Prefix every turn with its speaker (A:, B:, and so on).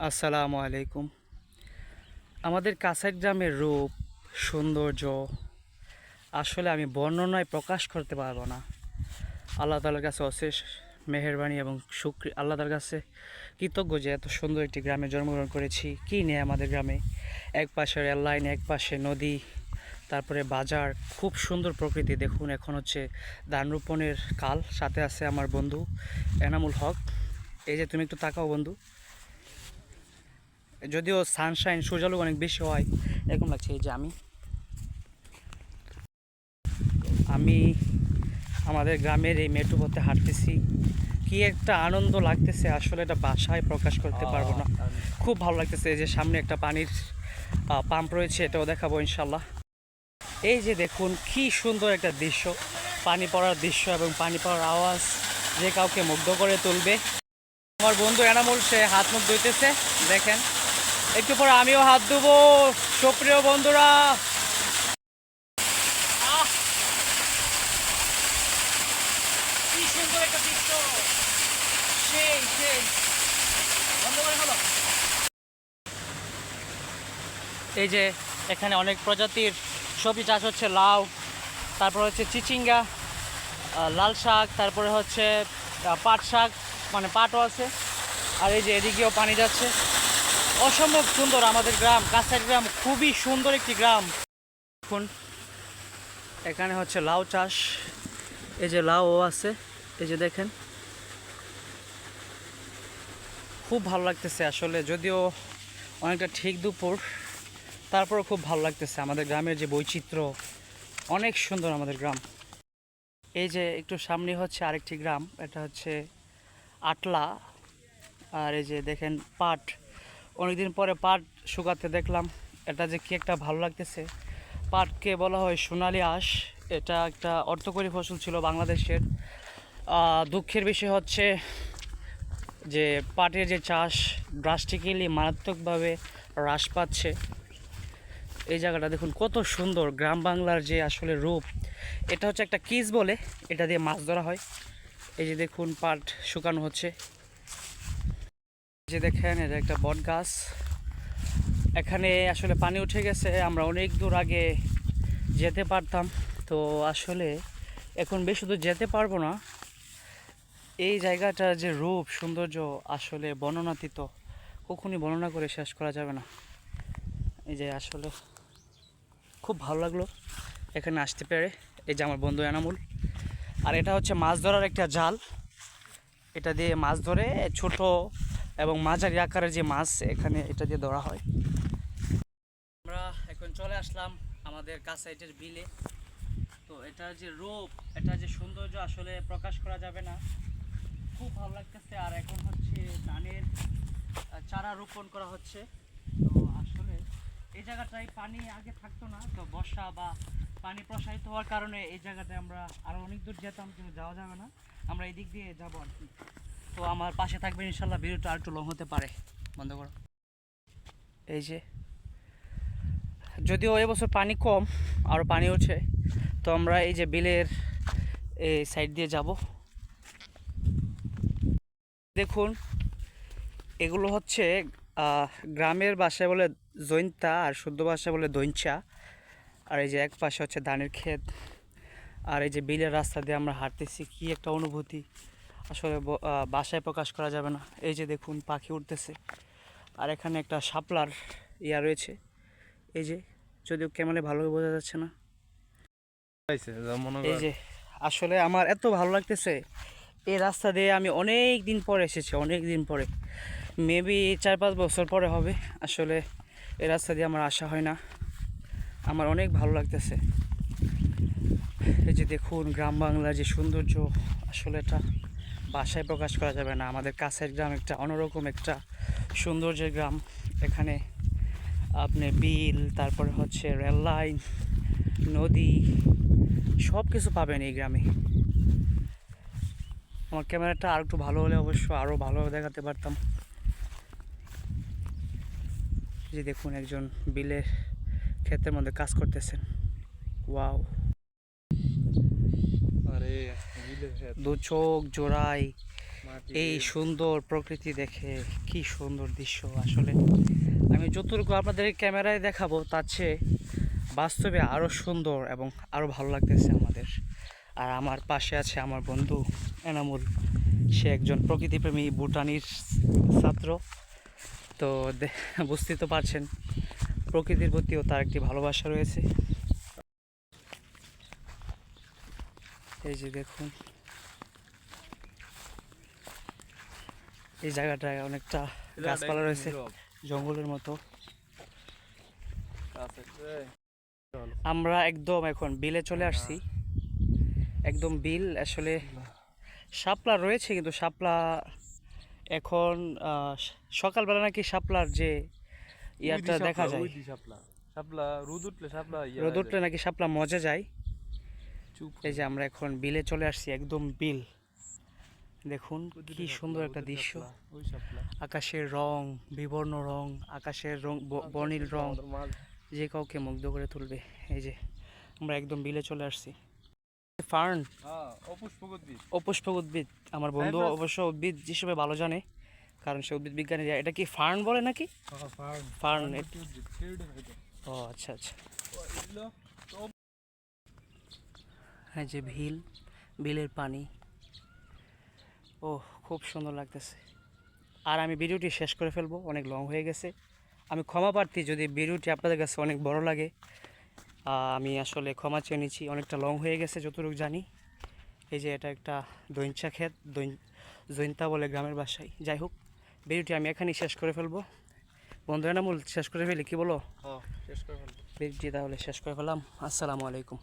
A: আসসালামু আলাইকুম। আমাদের কাছের গ্রামের রূপ, সৌন্দর্য আসলে আমি বর্ণনায় প্রকাশ করতে পারব না। আল্লাহ তালার কাছে অশেষ মেহরবানি এবং শুক্র, আল্লাহ তালার কাছে কৃতজ্ঞ যে এত সুন্দর একটি গ্রামে জন্মগ্রহণ করেছি। কী নেই আমাদের গ্রামে? এক পাশে রেল লাইন, এক পাশে নদী, তারপরে বাজার, খুব সুন্দর প্রকৃতি। দেখুন, এখন হচ্ছে ধান রোপণের কাল। সাথে আছে আমার বন্ধু এনামুল হক। এই যে তুমি একটু তাকাও বন্ধু। যদিও সানশাইন সূর্যালোক অনেক বেশি হয় এরকম লাগছে এই যে আমি। আমি আমাদের গ্রামের এই মেট্রো পথে হাঁটতেছি। কি একটা আনন্দ লাগতেছে আসলে এটা বাসায় প্রকাশ করতে পারব না। খুব ভালো লাগতেছে এই যে সামনে একটা পানির পাম্প রয়েছে এটাও দেখাবো ইনশাল্লাহ এই যে দেখুন কি সুন্দর একটা দৃশ্য। পানি পড়ার দৃশ্য এবং পানি পড়ার আওয়াজ যে কাউকে মুগ্ধ করে তুলবে। আমার বন্ধু এনামুল সে হাত মুখ ধুইতেছে দেখেন। একটু পরে আমিও হাত ধুবো। সুপ্রিয় বন্ধুরা। এই যে এখানে অনেক প্রজাতির সবজি চাষ হচ্ছে, লাউ, তারপর হচ্ছে চিচিঙ্গা লাল শাক, তারপরে হচ্ছে পাট শাক মানে পাটও আছে। আর এই যে এদিকেও পানি যাচ্ছে। অসম্ভব সুন্দর আমাদের গ্রাম কাছের গ্রাম, খুবই সুন্দর একটি গ্রাম। দেখুন এখানে হচ্ছে লাউ চাষ। এই যে লাউও আছে, এই যে দেখেন। খুব ভালো লাগতেছে আসলে, যদিও অনেকটা ঠিক দুপুর, তারপরও খুব ভালো লাগতেছে আমাদের গ্রামের যে বৈচিত্র্য। অনেক সুন্দর আমাদের গ্রাম। এই যে একটু সামনে হচ্ছে আরেকটি গ্রাম, এটা হচ্ছে আটলা। আর এই যে দেখেন পাট। অনেকদিন পরে পাট শুকাতে দেখলাম। এটা যে কি একটা ভালো লাগতেছে। পাটকে বলা হয় সোনালি আঁশ। এটা একটা অর্থকরী ফসল ছিল বাংলাদেশের। দুঃখের বিষয় হচ্ছে যে পাটের যে চাষ ড্রাস্টিক্যালি মারাত্মকভাবে হ্রাস পাচ্ছে। এই জায়গাটা দেখুন, কত সুন্দর গ্রাম বাংলার যে আসলে রূপ। এটা হচ্ছে একটা কিস বলে, এটা দিয়ে মাছ ধরা হয়। এই যে দেখুন পাট শুকানো হচ্ছে। যে দেখেন, এটা একটা বট গাছ। এখানে আসলে পানি উঠে গেছে, আমরা অনেক দূর আগে যেতে পারতাম। তো আসলে এখন বেশি দূর যেতে পারব না। এই জায়গাটার যে রূপ, সৌন্দর্য আসলে বর্ণনাতীত। কখনই বর্ণনা করে শেষ করা যাবে না। এই যে আসলে খুব ভালো লাগল এখানে আসতে পেরে। এই যে আমার বন্ধু এনামুল। আর এটা হচ্ছে মাছ ধরার একটা জাল। এটা দিয়ে মাছ ধরে ছোট এবং মাঝারি আকারের যে মাছ, এখানে এটা দিয়ে ধরা হয়। আমরা এখন চলে আসলাম আমাদের কাছাইটের বিলে। তো এটার যে রূপ, এটা যে সৌন্দর্য আসলে প্রকাশ করা যাবে না। খুব ভালো লাগতেছে। আর এখন হচ্ছে ধানের চারা রোপণ করা হচ্ছে। তো আসলে এই জায়গাটায় পানি আগে থাকতো না। তো বর্ষা বা পানি প্রসারিত হওয়ার কারণে এই জায়গাটায় আমরা আরও অনেক দূর যেতাম, কিন্তু যাওয়া যাবে না। আমরা এই দিক দিয়ে যাব আর কি। তো আমার পাশে থাকবে ইনশাল্লাহ, ভিডিওটা আর একটু লং হতে পারে। বন্ধ করো। এই যে, যদিও এবছর পানি কম আরও পানি ওঠে তো আমরা এই যে বিলের এই সাইড দিয়ে যাব। দেখুন, এগুলো হচ্ছে গ্রামের ভাষায় বলে জৈন্তা, আর শুদ্ধ ভাষায় বলে দৈঞ্চা আর এই যে এক পাশে হচ্ছে ধানের ক্ষেত, আর এই যে বিলের রাস্তা দিয়ে আমরা হাঁটতেছি, কি একটা অনুভূতি। আসলে বাসায় প্রকাশ করা যাবে না। এই যে দেখুন পাখি উঠতেছে আর এখানে একটা শাপলার ইয়া রয়েছে। এই যে যদিও ক্যামেরায় ভালোভাবে বোঝা যাচ্ছে না। এই যে আসলে আমার এত ভালো লাগতেছে। এই রাস্তা দিয়ে আমি অনেক দিন পরে এসেছি অনেক দিন পরে। মেবি চার পাঁচ বছর পরে হবে। আসলে এই রাস্তা দিয়ে আমার আসা হয় না। আমার অনেক ভালো লাগতেছে। এই যে দেখুন গ্রাম বাংলার যে সৌন্দর্য আসলে এটা বাসায় প্রকাশ করা যাবে না। আমাদের কাছের গ্রাম একটা অন্যরকম একটা সৌন্দর্যের গ্রাম। এখানে আপনি বিল, তারপরে হচ্ছে রেল লাইন, নদী সব কিছু পাবেন এই গ্রামে। আমার ক্যামেরাটা আর একটু ভালো হলে অবশ্য আরও ভালোভাবে দেখাতে পারতাম। যে দেখুন একজন বিলের ক্ষেতের মধ্যে কাজ করতেছেন। ওয়াও।
B: আরে
A: দু চোখ জোড়াই এই সুন্দর প্রকৃতি দেখে কি সুন্দর দৃশ্য আসলে। আমি যতটুকু আপনাদের ক্যামেরায় দেখাবো তার চেয়ে বাস্তবে আরও সুন্দর এবং আরও ভালো লাগতেছে আমাদের। আর আমার পাশে আছে আমার বন্ধু এনামুল। সে একজন প্রকৃতিপ্রেমী ভুটানির ছাত্র। তো বুঝতেই তো পারছেন প্রকৃতির প্রতিও তার একটি ভালোবাসা রয়েছে। এই যে দেখুন এই জায়গাটায় অনেকটা গাছপালা রয়েছে জঙ্গলের মতো। আমরা একদম এখন বিলে চলে আসছি। একদম বিল আসলে শাপলা রয়েছে কিন্তু শাপলা এখন সকালবেলা নাকি শাপলার যে ইয়াটা দেখা যায়।
B: শাপলা। রোদ উঠলে শাপলা
A: রোদ উঠলে নাকি শাপলা মজা যায়। এই যে আমরা এখন বিলে চলে আসছি একদম বিল। দেখুন কি সুন্দর একটা দৃশ্য। আকাশের রং বিবর্ণ রং আকাশের রং বর্ণিল রং। যে কাউকে মুগ্ধ করে তুলবে। এই যে আমরা একদম বিলে চলে আসছি। ফার্ন
B: হ্যাঁ অপুষ্পক উদ্ভিদ
A: আমার বন্ধু অবশ্য উদ্ভিদ হিসেবে ভালো জানে কারণ সে উদ্ভিদ বিজ্ঞানী। এটা কি ফার্ন বলে নাকি?
B: হ্যাঁ ফার্ন।
A: ও আচ্ছা আচ্ছা। হ্যাঁ যে ভিল বিলের পানি। ও খুব সুন্দর লাগতেছে। আর আমি ভিডিওটি শেষ করে ফেলব অনেক লং হয়ে গেছে। আমি ক্ষমা প্রার্থী যদি ভিডিওটি আপনাদের কাছে অনেক বড় লাগে। আমি আসলে ক্ষমা চেয়ে নিচ্ছি অনেকটা লং হয়ে গেছে যতটুকু জানি। এই যে এটা একটা দৈঞ্চা ক্ষেত দৈন- জৈন্তা বলে গ্রামের বাসায়। যাই হোক ভিডিওটি আমি এখানেই শেষ করে ফেলব। বন্ধু এনামুল শেষ করে ফেলি কি বলো?
B: শেষ করে ফেলব।
A: ভিডিওটি তাহলে শেষ করে ফেলাম আসসালামু আলাইকুম।